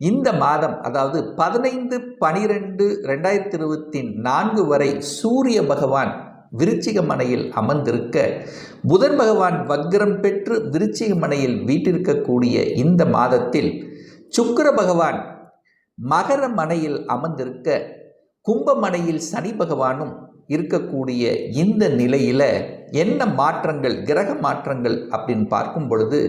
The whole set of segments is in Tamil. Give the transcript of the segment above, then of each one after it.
இந்த மாதம் அதாவது பதினைந்து பனிரெண்டு ரெண்டாயிரத்தி இருபத்தி நான்கு வரை சூரிய பகவான் விருச்சிக மனையில் அமர்ந்திருக்க புதன் பகவான் வக்ரம் பெற்று விருச்சிக மனையில் வீட்டிருக்கக்கூடிய இந்த மாதத்தில் சுக்கர பகவான் மகர மனையில் அமர்ந்திருக்க கும்பமனையில் சனி பகவானும் இருக்கக்கூடிய இந்த நிலையில் என்ன மாற்றங்கள் கிரக மாற்றங்கள் அப்படின்னு பார்க்கும் பொழுது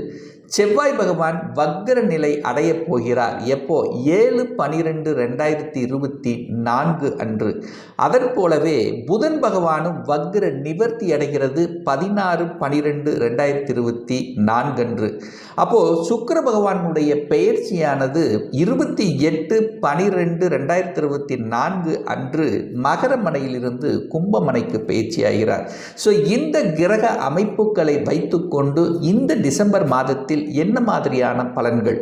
செவ்வாய் பகவான் வக்ர நிலை அடையப் போகிறார். எப்போ? ஏழு பனிரெண்டு ரெண்டாயிரத்தி இருபத்தி நான்கு அன்று. அதற்போலவே புதன் பகவானும் வக்ர நிவர்த்தி அடைகிறது பதினாறு பனிரெண்டு ரெண்டாயிரத்தி இருபத்தி நான்கு அன்று. அப்போது சுக்கர பகவானுடைய பெயர்ச்சியானது இருபத்தி எட்டு பனிரெண்டு ரெண்டாயிரத்தி இருபத்தி நான்கு அன்று மகரமனையிலிருந்து கும்பமனைக்கு பயிற்சியாகிறார் ஸோ இந்த கிரக அமைப்புகளை வைத்துக்கொண்டு இந்த டிசம்பர் மாதத்தில் என்ன மாதிரியான பலன்கள்?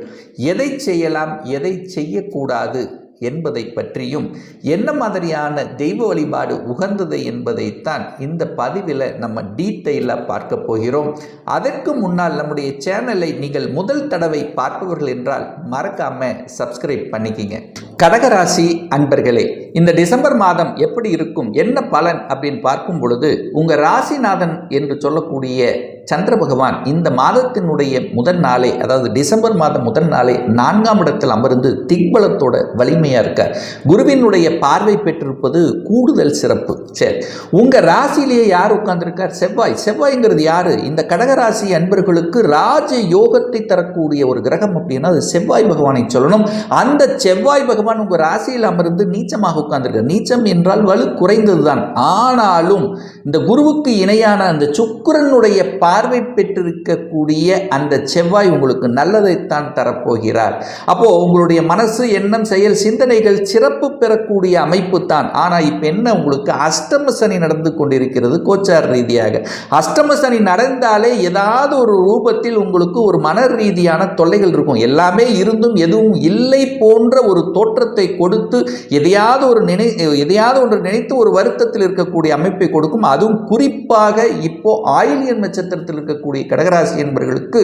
எதை செய்யலாம் எதை செய்யக்கூடாது என்பதை பற்றியும் என்ன மாதிரியான தெய்வ வழிபாடு உகந்தது என்பதைத்தான் இந்த பதிவில் நம்ம டீட்டெயிலாக பார்க்க போகிறோம். அதற்கு முன்னால் நம்முடைய சேனலை நீங்கள் முதல் தடவை பார்ப்பவர்கள் என்றால் மறக்காமல் சப்ஸ்கிரைப் பண்ணிக்கிங்க. கடகராசி அன்பர்களே இந்த டிசம்பர் மாதம் எப்படி இருக்கும் என்ன பலன் அப்படின்னு பார்க்கும் பொழுது உங்கள் ராசிநாதன் என்று சொல்லக்கூடிய சந்திர பகவான் இந்த மாதத்தினுடைய முதல் நாளே அதாவது டிசம்பர் மாதம் முதல் நாளே நான்காம் இடத்தில் அமர்ந்து திக்பலத்தோட வலிமையாக இருக்கார். குருவினுடைய பார்வை பெற்றிருப்பது கூடுதல் சிறப்பு. சரி உங்கள் ராசியிலேயே யார் உட்கார்ந்துருக்கார்? செவ்வாய். செவ்வாய்ங்கிறது யார்? இந்த கடகராசி அன்பர்களுக்கு ராஜ யோகத்தை தரக்கூடிய ஒரு கிரகம் அப்படின்னா அது செவ்வாய் பகவானை சொல்லணும். அந்த செவ்வாய் பகவான் உங்கள் ராசியில் அமர்ந்து நீச்சமாக உட்கார்ந்துருக்கார். நீச்சம் என்றால் வலு குறைந்தது தான் ஆனாலும் இந்த குருவுக்கு இணையான அந்த சுக்கரனுடைய பார்வை பார்வை பெற்றிருக்கக்கூடிய அந்த செவ்வாய் உங்களுக்கு நல்லதைத்தான் தரப்போகிறார். அப்போ உங்களுடைய மனசு எண்ணம் செயல் சிந்தனைகள் சிறப்பு பெறக்கூடிய அமைப்பு தான் ஆனால் இப்போ என்ன உங்களுக்கு அஷ்டம சனி நடந்து கொண்டிருக்கிறது கோச்சார் ரீதியாக. அஷ்டம சனி நடந்தாலே ஏதாவது ஒரு ரூபத்தில் உங்களுக்கு ஒரு மன ரீதியான தொல்லைகள் இருக்கும். எல்லாமே இருந்தும் எதுவும் இல்லை போன்ற ஒரு தோற்றத்தை கொடுத்து எதையாவது ஒரு நினை எதையாவது ஒன்று நினைத்து ஒரு வருத்தத்தில் இருக்கக்கூடிய அமைப்பை கொடுக்கும். அதுவும் குறிப்பாக இப்போ ஆயிலியன் நட்சத்திரத்தில் இருக்கக்கூடிய கடகராசி என்பவர்களுக்கு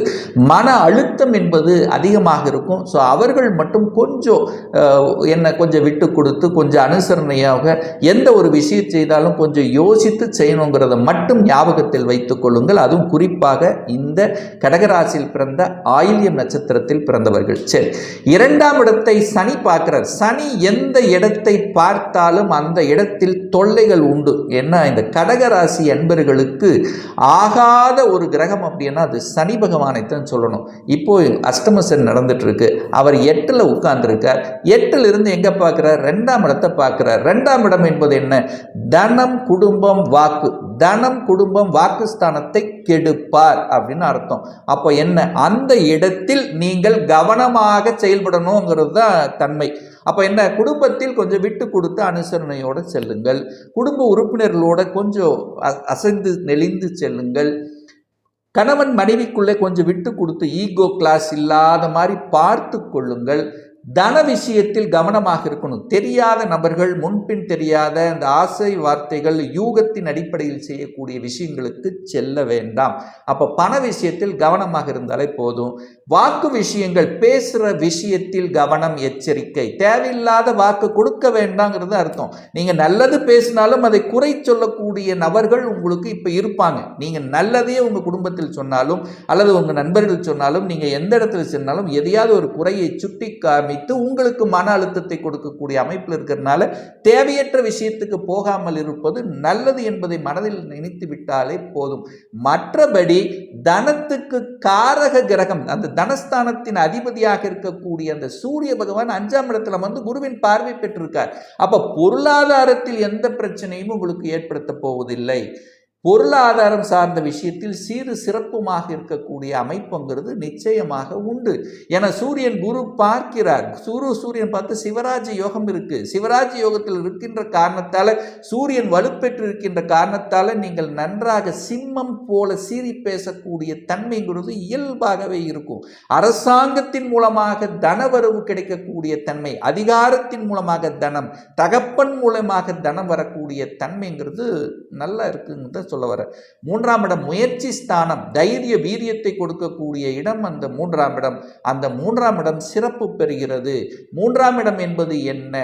மன அழுத்தம் என்பது அதிகமாக இருக்கும். ஸோ அவர்கள் மட்டும் கொஞ்சம் என்ன கொஞ்சம் விட்டு கொடுத்து கொஞ்சம் அனுசரணையாக எந்த ஒரு விஷயம் செய்தாலும் கொஞ்சம் யோசித்து செய்யணுங்கிறத மட்டும் ஞாபகத்தில் வைத்துக் கொள்ளுங்கள். அதுவும் குறிப்பாக இந்த கடகராசியில் பிறந்த ஆயில்யம் நட்சத்திரத்தில் பிறந்தவர்கள். சரி இரண்டாம் இடத்தை சனி பார்க்கிறார். சனி எந்த இடத்தை பார்த்தாலும் அந்த இடத்தில் தொல்லைகள் உண்டு. ஏன்னா இந்த கடகராசி அன்பர்களுக்கு ஆகாத ஒரு கிரகம் அப்படின்னா அது சனி பகவானைத்தான் சொல்லணும். இப்போ அஷ்டம சனி நடந்துட்டு இருக்கு அவர் எட்டில் உட்கார்ந்துருக்கார். எட்டில் இருந்து எங்கே பார்க்குறார்? ரெண்டாம் இடத்தை பார்க்குறார். ரெண்டாம் இடம் என்பது என்ன? தனம் குடும்பம் வாக்கு. தனம் குடும்பம் வாக்குஸ்தானத்தை கெடுப்பார் அப்படின்னு அர்த்தம். அப்போ என்ன? அந்த இடத்தில் நீங்கள் கவனமாக செயல்படணுங்கிறது தான் தன்மை. அப்போ என்ன? குடும்பத்தில் கொஞ்சம் விட்டு கொடுத்து அனுசரணையோடு செல்லுங்கள். குடும்ப உறுப்பினர்களோட கொஞ்சம் அசைந்து நெளிந்து செல்லுங்கள். கணவன் மனைவிக்குள்ளே கொஞ்சம் விட்டு கொடுத்து ஈகோ கிளாஸ் இல்லாத மாதிரி பார்த்து கொள்ளுங்கள். தன விஷயத்தில் கவனமாக இருக்கணும். தெரியாத நபர்கள் முன்பின் தெரியாத அந்த ஆசை வார்த்தைகள் யூகத்தின் அடிப்படையில் செய்யக்கூடிய விஷயங்களுக்கு செல்ல வேண்டாம். அப்போ பண விஷயத்தில் கவனமாக இருந்தாலே போதும். வாக்கு விஷயங்கள் பேசுகிற விஷயத்தில் கவனம் எச்சரிக்கை. தேவையில்லாத வாக்கு கொடுக்க வேண்டாங்கிறது அர்த்தம். நீங்கள் நல்லது பேசினாலும் அதை குறை சொல்லக்கூடிய நபர்கள் உங்களுக்கு இப்போ இருப்பாங்க. நீங்கள் நல்லதையே உங்கள் குடும்பத்தில் சொன்னாலும் அல்லது உங்கள் நண்பர்கள் சொன்னாலும் நீங்கள் எந்த இடத்துல சொன்னாலும் எதையாவது ஒரு குறையை சுட்டி காமி வைத்து உங்களுக்கு மன அழுத்தத்தை கொடுக்கக்கூடிய அமைப்பில் இருக்கிறதுனால தேவையற்ற விஷயத்துக்கு போகாமல் இருப்பது நல்லது என்பதை மனதில் நினைத்து விட்டாலே போதும். மற்றபடி தனத்துக்கு காரக கிரகம் அந்த தனஸ்தானத்தின் அதிபதியாக இருக்கக்கூடிய அந்த சூரிய பகவான் அஞ்சாம் இடத்துல வந்து குருவின் பார்வை பெற்றிருக்கார். அப்ப பொருளாதாரத்தில் எந்த பிரச்சனையும் உங்களுக்கு ஏற்படுத்த போவதில்லை. பொருளாதாரம் சார்ந்த விஷயத்தில் சீறு சிறப்புமாக இருக்கக்கூடிய அமைப்புங்கிறது நிச்சயமாக உண்டு. என சூரியன் குரு பார்க்கிறார். குரு சூரியன் பார்த்து சிவராஜ யோகம் இருக்கு. சிவராஜ யோகத்தில் இருக்கின்ற காரணத்தால சூரியன் வலுப்பெற்று இருக்கின்ற காரணத்தால நீங்கள் நன்றாக சிம்மம் போல சீறி பேசக்கூடிய தன்மைங்கிறது இயல்பாகவே இருக்கும். அரசாங்கத்தின் மூலமாக தனவரவு கிடைக்கக்கூடிய தன்மை அதிகாரத்தின் மூலமாக தனம் தகப்பன் மூலமாக தனம் வரக்கூடிய தன்மைங்கிறது நல்லா இருக்குங்கிறத சொல்ல வர மூன்றாம் இடம் முயற்சி ஸ்தானம் தைரிய வீரியத்தை கொடுக்கக்கூடிய இடம் அந்த மூன்றாம் இடம். அந்த மூன்றாம் இடம் சிறப்பு பெறுகிறது. மூன்றாம் இடம் என்பது என்ன?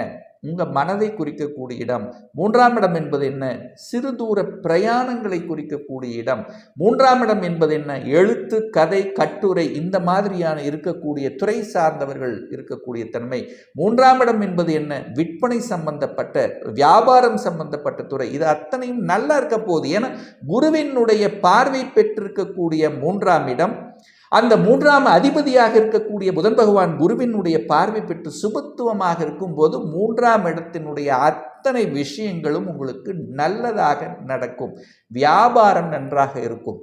உங்கள் மனதை குறிக்கக்கூடிய இடம். மூன்றாம் இடம் என்பது என்ன? சிறு தூர பிரயாணங்களை குறிக்கக்கூடிய இடம். மூன்றாம் இடம் என்பது என்ன? எழுத்து கதை கட்டுரை இந்த மாதிரியான இருக்கக்கூடிய துறை சார்ந்தவர்கள் இருக்கக்கூடிய தன்மை. மூன்றாம் இடம் என்பது என்ன? விற்பனை சம்பந்தப்பட்ட வியாபாரம் சம்பந்தப்பட்ட துறை. இது அத்தனையும் நல்லா இருக்க போகுது. ஏன்னா குருவினுடைய பார்வை பெற்றிருக்கக்கூடிய மூன்றாம் இடம் அந்த மூன்றாம் அதிபதியாக இருக்கக்கூடிய புதன் பகவான் குருவினுடைய பார்வை பெற்று சுபத்துவமாக இருக்கும்போது மூன்றாம் இடத்தினுடைய அத்தனை விஷயங்களும் உங்களுக்கு நல்லதாக நடக்கும். வியாபாரம் நன்றாக இருக்கும்.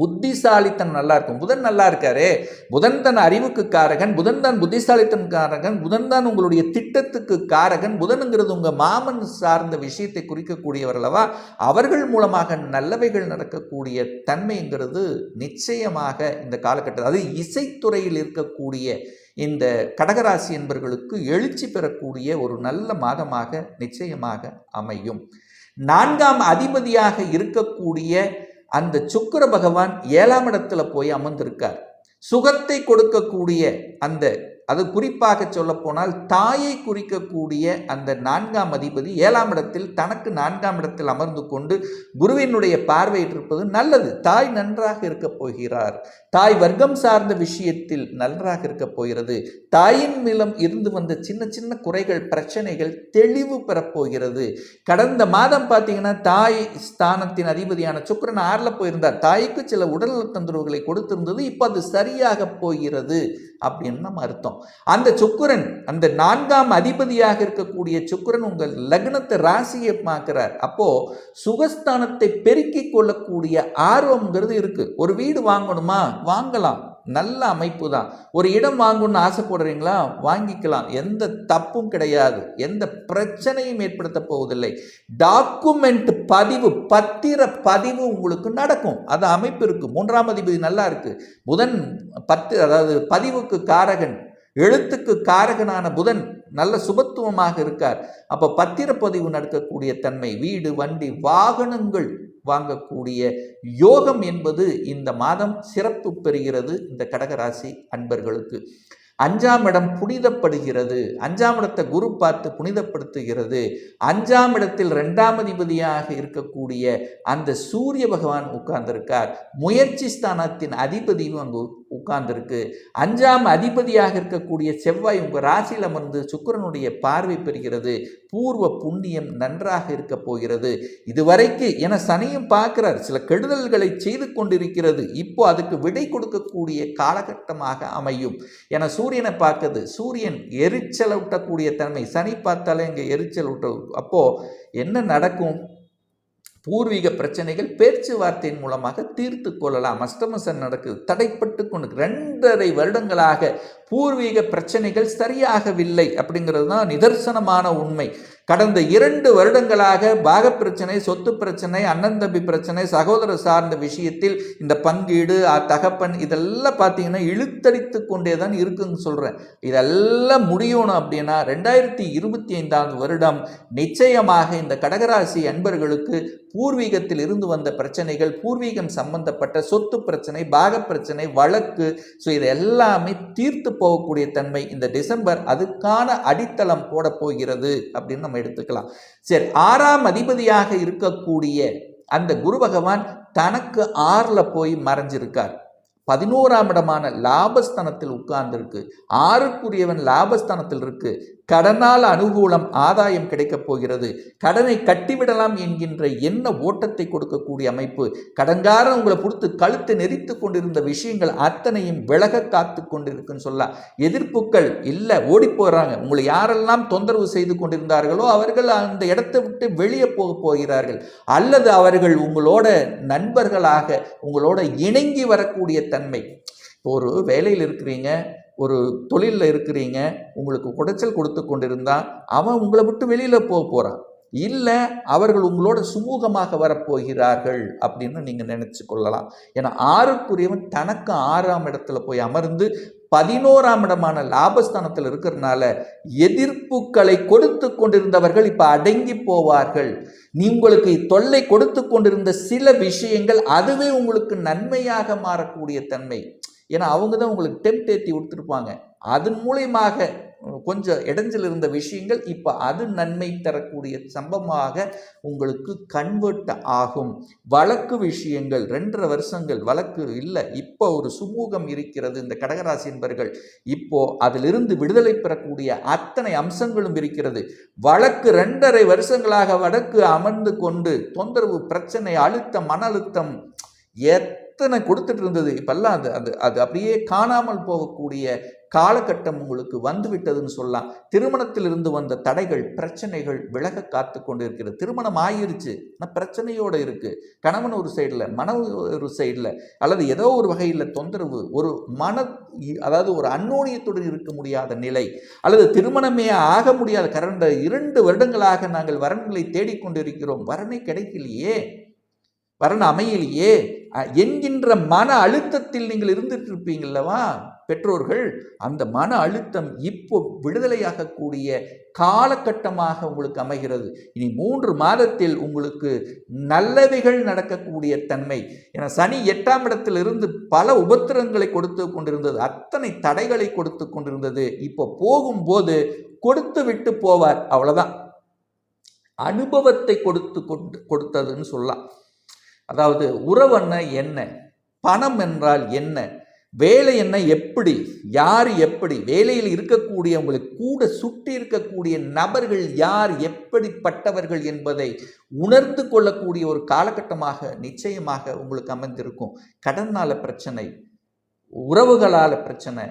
புத்திசாலித்தனம் நல்லா இருக்கும் புதன் நல்லா இருக்காரு புதன் தன் அறிவுக்கு காரகன். புதன் தான் புத்திசாலித்தன் காரகன். புதன் தான் உங்களுடைய திட்டத்துக்கு காரகன். புதனுங்கிறது உங்கள் மாமன் சார்ந்த விஷயத்தை குறிக்கக்கூடியவர் அல்லவா? அவர்கள் மூலமாக நல்லவைகள் நடக்கக்கூடிய தன்மைங்கிறது நிச்சயமாக இந்த காலகட்டத்தில் அது இசைத்துறையில் இருக்கக்கூடிய இந்த கடகராசி என்பவர்களுக்கு எழுச்சி பெறக்கூடிய ஒரு நல்ல மாதமாக நிச்சயமாக அமையும். நான்காம் அதிபதியாக இருக்கக்கூடிய அந்த சுக்கிர பகவான் ஏழாம் இடத்துல போய் அமர்ந்திருக்கார். சுகத்தை கொடுக்கக்கூடிய அந்த அது குறிப்பாக சொல்லப்போனால் தாயை குறிக்கக்கூடிய அந்த நான்காம் அதிபதி ஏழாம் இடத்தில் தனக்கு நான்காம் இடத்தில் அமர்ந்து கொண்டு குருவினுடைய பார்வையிட்டிருப்பது நல்லது. தாய் நன்றாக இருக்கப் போகிறார். தாய் வர்க்கம் சார்ந்த விஷயத்தில் நன்றாக இருக்கப் போகிறது. தாயின் மூலம் இருந்து வந்த சின்ன சின்ன குறைகள் பிரச்சனைகள் தெளிவு பெறப்போகிறது கடந்த மாதம் பார்த்தீங்கன்னா தாய் ஸ்தானத்தின் அதிபதியான சுக்கரன் ஆறில் போயிருந்தார். தாய்க்கு சில உடல் தொந்தரவுகளை கொடுத்திருந்தது இப்போ அது சரியாக போகிறது அப்படின்னு நம்ம அர்த்தம். அந்த சுக்கரன் அந்த நான்காம் அதிபதியாக இருக்கக்கூடிய சுக்கரன் உங்கள் லக்னத்தை ராசியை பார்க்கிறார். அப்போ சுகஸ்தானத்தை பெருக்கிக் கொள்ளக்கூடிய ஆர்வம்ங்கிறது இருக்கு. ஒரு வீடு வாங்கணுமா? வாங்கலாம். நல்ல அமைப்பு தான் ஒரு இடம் வாங்கணும்னு ஆசைப்படுறீங்களா? வாங்கிக்கலாம். எந்த தப்பும் கிடையாது. எந்த பிரச்சனையும் ஏற்படுத்த போவதில்லை. டாக்குமெண்ட் பதிவு பத்திர பதிவு உங்களுக்கு நடக்கும். அது அமைப்பு இருக்கு. மூன்றாம் அதிபதி நல்லா இருக்கு. புதன் பத்து அதாவது பதிவுக்கு காரகன். எழுத்துக்கு காரகனான புதன் நல்ல சுபத்துவமாக இருக்கார். அப்போ பத்திரப்பதிவு நடக்கக்கூடிய தன்மை வீடு வண்டி வாகனங்கள் வாங்கக்கூடிய யோகம் என்பது இந்த மாதம் சிறப்பு பெறுகிறது இந்த கடகராசி அன்பர்களுக்கு. அஞ்சாம் இடம் புனிதப்படுகிறது. அஞ்சாம் இடத்தை குரு பார்த்து புனிதப்படுத்துகிறது. அஞ்சாம் இடத்தில் ரெண்டாம் அதிபதியாக இருக்கக்கூடிய அந்த சூரிய பகவான் உட்கார்ந்திருக்கார். முயற்சி ஸ்தானத்தின் அதிபதியும் அங்கு உட்கார்ந்துருக்கு. அஞ்சாம் அதிபதியாக இருக்கக்கூடிய செவ்வாய் உங்கள் ராசியில் அமர்ந்து சுக்கிரனுடைய பார்வை பெறுகிறது. பூர்வ புண்ணியம் நன்றாக இருக்க போகிறது. இதுவரைக்கு என சனியும் பார்க்கிறார். சில கெடுதல்களை செய்து கொண்டிருக்கிறது. இப்போ அதுக்கு விடை கொடுக்கக்கூடிய காலகட்டமாக அமையும். என சூரியனை பார்க்குது சூரியன் எரிச்சல் ஊட்டக்கூடிய தன்மை. சனி பார்த்தாலே இங்கே எரிச்சல் ஊட்ட அப்போது என்ன நடக்கும்? பூர்வீக பிரச்சனைகள் பேச்சுவார்த்தையின் மூலமாக தீர்த்து கொள்ளலாம். அஷ்டமசன் நடக்குது தடைப்பட்டு கொண்டு ரெண்டரை வருடங்களாக பூர்வீக பிரச்சனைகள் சரியாகவில்லை அப்படிங்கிறது தான் நிதர்சனமான உண்மை. கடந்த இரண்டு வருடங்களாக பாக பிரச்சனை சொத்து பிரச்சனை அண்ணன் தம்பி பிரச்சனை சகோதர சார்ந்த விஷயத்தில் இந்த பங்கீடு தகப்பன் இதெல்லாம் பார்த்தீங்கன்னா இழுத்தடித்து கொண்டே தான் இருக்குன்னு சொல்கிறேன் இதெல்லாம் முடியணும் அப்படின்னா ரெண்டாயிரத்தி இருபத்தி ஐந்தாம் வருடம் நிச்சயமாக இந்த கடகராசி அன்பர்களுக்கு பூர்வீகத்தில் இருந்து வந்த பிரச்சனைகள் பூர்வீகம் சம்பந்தப்பட்ட சொத்து பிரச்சனை பாக பிரச்சனை வழக்கு ஸோ இது எல்லாமே தீர்த்து போகக்கூடிய தன்மை இந்த டிசம்பர் அதுக்கான அடித்தளம் போட போகிறது அப்படின்னு நம்ம எடுத்துக்கலாம். சரி ஆறாம் அதிபதியாக இருக்கக்கூடிய அந்த குரு பகவான் தனக்கு ஆறில் போய் மறைஞ்சிருக்கார். பதினோராம் இடமான லாபஸ்தனத்தில் உட்கார்ந்துருக்கு. ஆறுக்குரியவன் லாபஸ்தானத்தில் இருக்கு. கடனால் அனுகூலம் ஆதாயம் கிடைக்கப் போகிறது. கடனை கட்டிவிடலாம் என்கின்ற என்ன ஓட்டத்தை கொடுக்கக்கூடிய அமைப்பு. கடன்காரன் உங்களை பொறுத்து கழுத்து நெரித்து கொண்டிருந்த விஷயங்கள் அத்தனையும் விலக காத்து கொண்டிருக்குன்னு சொல்லலாம் எதிர்ப்புகள் இல்லை ஓடி போகிறாங்க உங்களை யாரெல்லாம் தொந்தரவு செய்து கொண்டிருந்தார்களோ அவர்கள் அந்த இடத்தை விட்டு வெளியே போக போகிறார்கள். அல்லது அவர்கள் உங்களோட நண்பர்களாக உங்களோட இணங்கி வரக்கூடிய தன்மை. இப்போ ஒரு வேலையில் இருக்கிறீங்க. ஒரு தொழிலில் இருக்கிறீங்க உங்களுக்கு குடைச்சல் கொடுத்து கொண்டிருந்தால் அவன் உங்களை விட்டு வெளியில் போக போகிறான் இல்லை அவர்கள் உங்களோட சுமூகமாக வரப்போகிறார்கள் அப்படின்னு நீங்கள் நினச்சி கொள்ளலாம். ஏன்னா ஆறுக்குரியவன் தனக்கு ஆறாம் இடத்துல போய் அமர்ந்து பதினோராம் இடமான லாபஸ்தானத்தில் இருக்கிறதுனால எதிர்ப்புகளை கொடுத்து கொண்டிருந்தவர்கள் இப்போ அடங்கி போவார்கள். நீ உங்களுக்கு தொல்லை கொடுத்து கொண்டிருந்த சில விஷயங்கள் அதுவே உங்களுக்கு நன்மையாக மாறக்கூடிய தன்மை. ஏன்னா அவங்க தான் உங்களுக்கு டெம்ட் ஏற்றி கொடுத்துருப்பாங்க அதன் மூலியமாக கொஞ்சம் இடைஞ்சல் இருந்த விஷயங்கள் இப்போ அது நன்மை தரக்கூடிய சம்பவமாக உங்களுக்கு கன்வெர்ட் ஆகும். வழக்கு விஷயங்கள் ரெண்டரை வருஷங்கள் வழக்கு இல்லை இப்போ ஒரு சுமூகம் இருக்கிறது இந்த கடகராசி என்பர்கள். இப்போ அதிலிருந்து விடுதலை பெறக்கூடிய அத்தனை அம்சங்களும் இருக்கிறது. வழக்கு ரெண்டரை வருஷங்களாக வடக்கு அமர்ந்து கொண்டு தொந்தரவு பிரச்சனை அழுத்தம் மன அழுத்தம் எத்தனை கொடுத்துட்டு இருந்தது? இப்பெல்லாம் அது அது அது அப்படியே காணாமல் போகக்கூடிய காலகட்டம் உங்களுக்கு வந்துவிட்டதுன்னு சொல்லலாம். திருமணத்திலிருந்து வந்த தடைகள் பிரச்சனைகள் விலக காத்து கொண்டு இருக்கிறது திருமணம் ஆயிருச்சு. ஆனால் பிரச்சனையோடு இருக்குது கணவன் ஒரு சைடில் மனைவி ஒரு சைடில் அல்லது ஏதோ ஒரு வகையில் தொந்தரவு ஒரு மன அதாவது ஒரு அந்நோனியத்துடன் இருக்க முடியாத நிலை அல்லது திருமணமே ஆக முடியாத கரண்ட இரண்டு வருடங்களாக நாங்கள் வரன்களை தேடிக்கொண்டிருக்கிறோம் வரனை கிடைக்கலையே. வரன் அமையலையே. என்கின்ற மன அழுத்தத்தில் நீங்கள் இருந்துட்டு இருப்பீங்கல்லவா பெற்றோர்கள் அந்த மன அழுத்தம் இப்போ விடுதலையாகக்கூடிய காலகட்டமாக உங்களுக்கு அமைகிறது. இனி மூன்று மாதத்தில் உங்களுக்கு நல்லவைகள் நடக்கக்கூடிய தன்மை. என சனி எட்டாம் இடத்திலிருந்து பல உபத்திரங்களை கொடுத்து கொண்டிருந்தது. அத்தனை தடைகளை கொடுத்து கொண்டிருந்தது. இப்போ போகும்போது கொடுத்து விட்டு போவார். அவ்வளோதான் அனுபவத்தை கொடுத்து கொண்டு கொடுத்ததுன்னு சொல்லலாம். அதாவது உறவன்னா என்ன? பணம் என்றால் என்ன? வேலை என்ன எப்படி? யார் எப்படி? வேலையில் இருக்கக்கூடிய கூட சுற்றி இருக்கக்கூடிய நபர்கள் யார்? எப்படிப்பட்டவர்கள் என்பதை உணர்ந்து கொள்ளக்கூடிய ஒரு காலகட்டமாக நிச்சயமாக உங்களுக்கு அமைந்திருக்கும். கடனால பிரச்சனை உறவுகளால் பிரச்சனை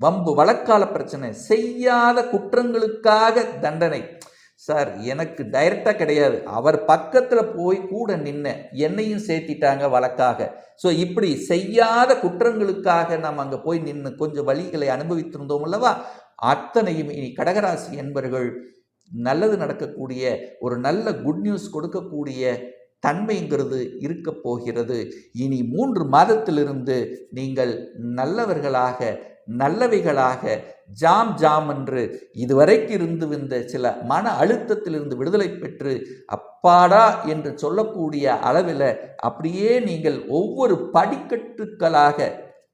வம்பு வழக்கால பிரச்சனை செய்யாத குற்றங்களுக்காக தண்டனை. சார் எனக்கு டைரக்டாக கிடையாது. அவர் பக்கத்தில் போய் கூட நின்று என்னையும் சேர்த்திட்டாங்க வழக்காக. ஸோ இப்படி செய்யாத குற்றங்களுக்காக நாம் அங்கே போய் நின்று கொஞ்சம் வழிகளை அனுபவித்திருந்தோம் அல்லவா? அத்தனையும் இனி கடகராசி என்பர்கள் நல்லது நடக்கக்கூடிய ஒரு நல்ல குட் நியூஸ் கொடுக்கக்கூடிய தன்மைங்கிறது இருக்க போகிறது. இனி மூன்று மாதத்திலிருந்து நீங்கள் நல்லவர்களாக நல்லவைகளாக ஜாம் ஜாம் என்று இதுவரைக்கு இருந்து வந்த சில மன அழுத்தத்திலிருந்து விடுதலை பெற்று அப்பாடா என்று சொல்லக்கூடிய அளவில் அப்படியே நீங்கள் ஒவ்வொரு படிக்கட்டுக்களாக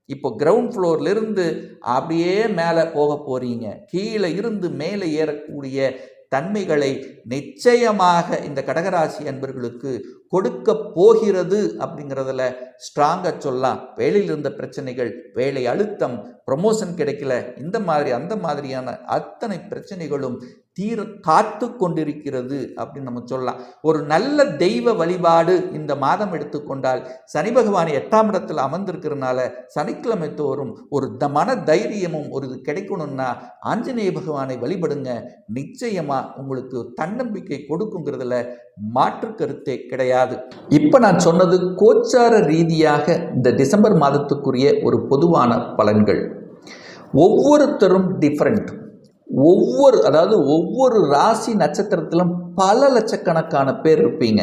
இப்போ கிரவுண்ட் ஃப்ளோர்லேருந்து அப்படியே மேலே போக போகிறீங்க கீழே இருந்து மேலே ஏறக்கூடிய தன்மைகளை நிச்சயமாக இந்த கடகராசி அன்பர்களுக்கு கொடுக்க போகிறது அப்படிங்கிறதுல ஸ்ட்ராங்காக சொல்லலாம். வேலையில் இருந்த பிரச்சனைகள் வேலை அழுத்தம் ப்ரமோஷன் கிடைக்கல. இந்த மாதிரி அந்த மாதிரியான அத்தனை பிரச்சனைகளும் தீர காத்து கொண்டிருக்கிறது அப்படின்னு நம்ம சொல்லலாம். ஒரு நல்ல தெய்வ வழிபாடு இந்த மாதம் எடுத்துக்கொண்டால் சனி பகவான் எட்டாம் இடத்தில் அமர்ந்திருக்கிறனால சனிக்கிழமை தோறும் ஒரு த மன தைரியமும் ஒரு இது கிடைக்கணும்னா ஆஞ்சநேய பகவானை வழிபடுங்க. நிச்சயமாக உங்களுக்கு தன்னம்பிக்கை கொடுக்குங்கிறதுல மாற்று கருத்தே கிடையாது. இப்போ நான் சொன்னது கோச்சார ரீதியாக இந்த டிசம்பர் மாதத்துக்குரிய ஒரு பொதுவான பலன்கள். ஒவ்வொருத்தரும் டிஃப்ரெண்ட் ஒவ்வொரு அதாவது ஒவ்வொரு ராசி நட்சத்திரத்திலும் பல லட்சக்கணக்கான பேர் இருப்பீங்க.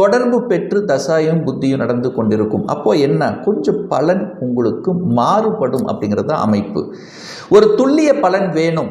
தொடர்பு பெற்று தசாயும் புத்தியும் நடந்து கொண்டிருக்கும். அப்போ என்ன? கொஞ்சம் பலன் உங்களுக்கு மாறுபடும் அப்படிங்கிறது தான் அமைப்பு. ஒரு துல்லிய பலன் வேணும்.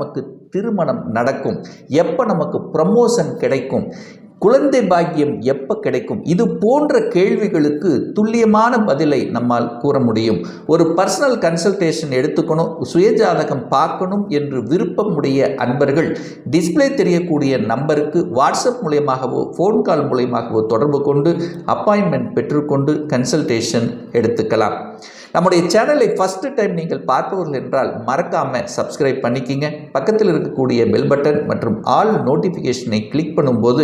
நமக்கு திருமணம் நடக்கும். எப்போ நமக்கு ப்ரமோஷன் கிடைக்கும்? குழந்தை பாக்கியம் எப்போ கிடைக்கும்? இது போன்ற கேள்விகளுக்கு துல்லியமான பதிலை நம்மால் கூற முடியும். ஒரு பர்சனல் கன்சல்டேஷன் எடுத்துக்கணும் சுயஜாதகம் பார்க்கணும் என்று விருப்பமுடைய அன்பர்கள் டிஸ்பிளே தெரியக்கூடிய நம்பருக்கு வாட்ஸ்அப் மூலியமாகவோ ஃபோன் கால் மூலியமாகவோ தொடர்பு கொண்டு அப்பாயின்மெண்ட் பெற்றுக்கொண்டு கன்சல்டேஷன் எடுத்துக்கலாம். நம்முடைய சேனலை ஃபஸ்ட்டு டைம் நீங்கள் பார்ப்பவர்கள் என்றால் மறக்காமல் சப்ஸ்கிரைப் பண்ணிக்கிங்க. பக்கத்தில் இருக்கக்கூடிய பெல் பட்டன் மற்றும் ஆல் நோட்டிஃபிகேஷனை கிளிக் பண்ணும்போது